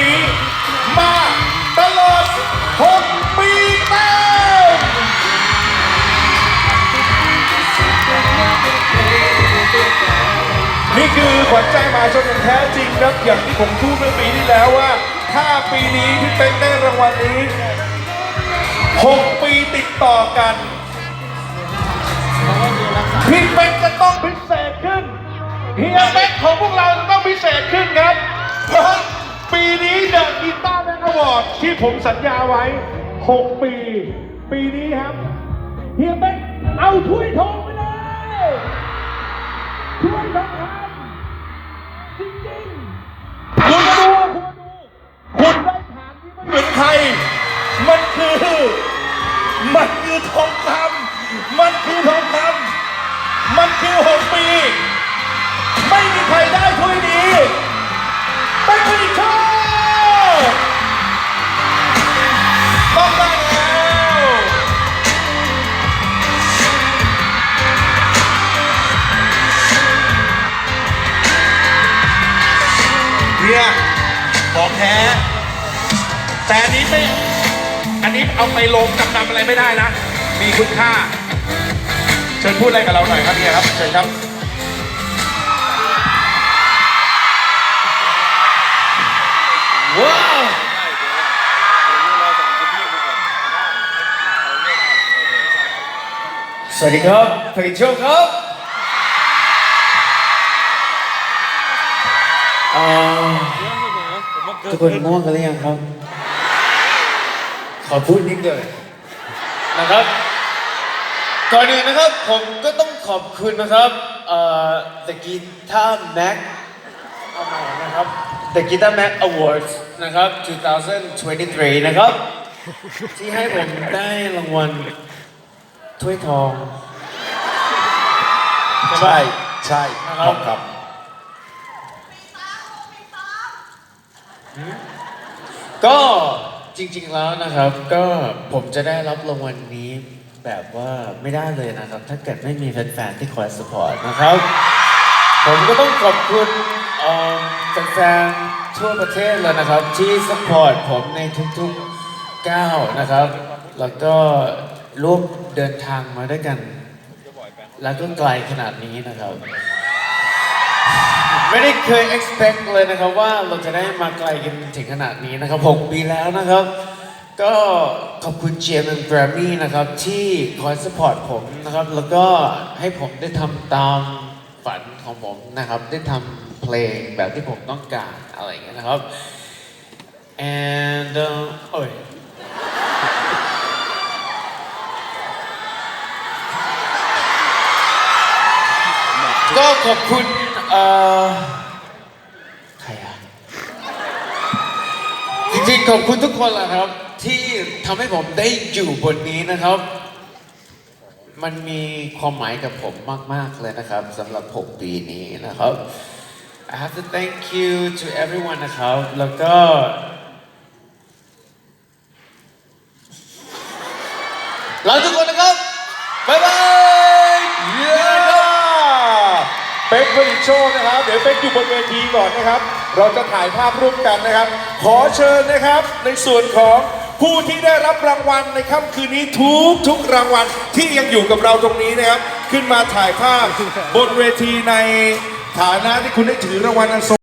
นี้ มาตลอด 6 ปีเต็มนี่คือขวัญใจมหาชนอย่างแท้จริงครับอย่างที่ผมพูดเมื่อปีที่แล้วว่า ถ้าปีนี้พี่เป๊กได้รางวัลนี้ 6 ปีติดต่อกันพี่เป๊กจะต้องพิเศษขึ้นเฮียเป๊กของพวกเราจะต้องพิเศษขึ้นครับ ที่ผมสัญญาไว้ 6 ปี ปีนี้ครับ เฮียเป็นเอาถ้วยทองไปเลย เนี่ยของแท้ แต่อันนี้ไม่ อันนี้เอาไปลงจำนำอะไรไม่ได้นะ มีคุณค่า เชิญพูดอะไรกับเราหน่อยครับเนี่ยครับ เชิญครับ ว้าว สวัสดีครับผลิตโชคครับอ่า ทุกคนง่วงกันหรือยังครับ ขอพูดนิดเดียวนะครับ ก่อนอื่นนะครับผมก็ต้องขอบคุณนะครับเอ่อ The Guitar Mac เอาใหม่นะครับ The Guitar Mac Awards นะครับ 2023 นะครับ ที่ให้ผมได้รางวัลถ้วยทอง ใช่ ใช่นะครับ ก็จริงๆแล้วนะครับ ก็ผมจะได้รับรางวัลนี้แบบว่าไม่ได้เลยนะครับ ถ้าเกิดไม่มีแฟนๆที่คอยสปอร์ตนะครับ ผมก็ต้องขอบคุณแฟนๆทั่วประเทศเลยนะครับ ที่สปอร์ตผมในทุกๆก้าวนะครับ แล้วก็ร่วมเดินทางมาด้วยกัน แล้วก็ไกลขนาดนี้นะครับ ไม่ได้เคย expect เลยนะครับว่าเราจะได้มาไกลกันถึงขนาดนี้นะครับ 6 ปีแล้วนะครับ ก็ขอบคุณ GMM Grammy นะครับ ที่คอย support ผมนะครับ แล้วก็ให้ผมได้ทำตามฝันของผมนะครับ ได้ทำเพลงแบบที่ผมต้องการอะไรอย่างเงี้ยนะครับ and เอ่อโอ้ย ก็ขอบคุณ เอ่อใครอะจริงๆขอบคุณทุกคนแหละครับ ที่ทำให้ผมได้อยู่บนนี้นะครับ มันมีความหมายกับผมมาก ๆ เลยนะครับสำหรับ 6 ปีนี้นะครับ I have to thank you to everyone นะครับ แล้วก็ลาทุกคนนะครับ บ๊ายบาย ออีกโชคนะครับ เดี๋ยวเป๊กอยู่บนเวทีก่อนนะครับ เราจะถ่ายภาพร่วมกันนะครับ ขอเชิญนะครับ ในส่วนของผู้ที่ได้รับรางวัลในค่ำคืนนี้ทุกทุกรางวัลที่ยังอยู่กับเราตรงนี้นะครับ ขึ้นมาถ่ายภาพบนเวทีในฐานะที่คุณได้ถือรางวัลอันทรง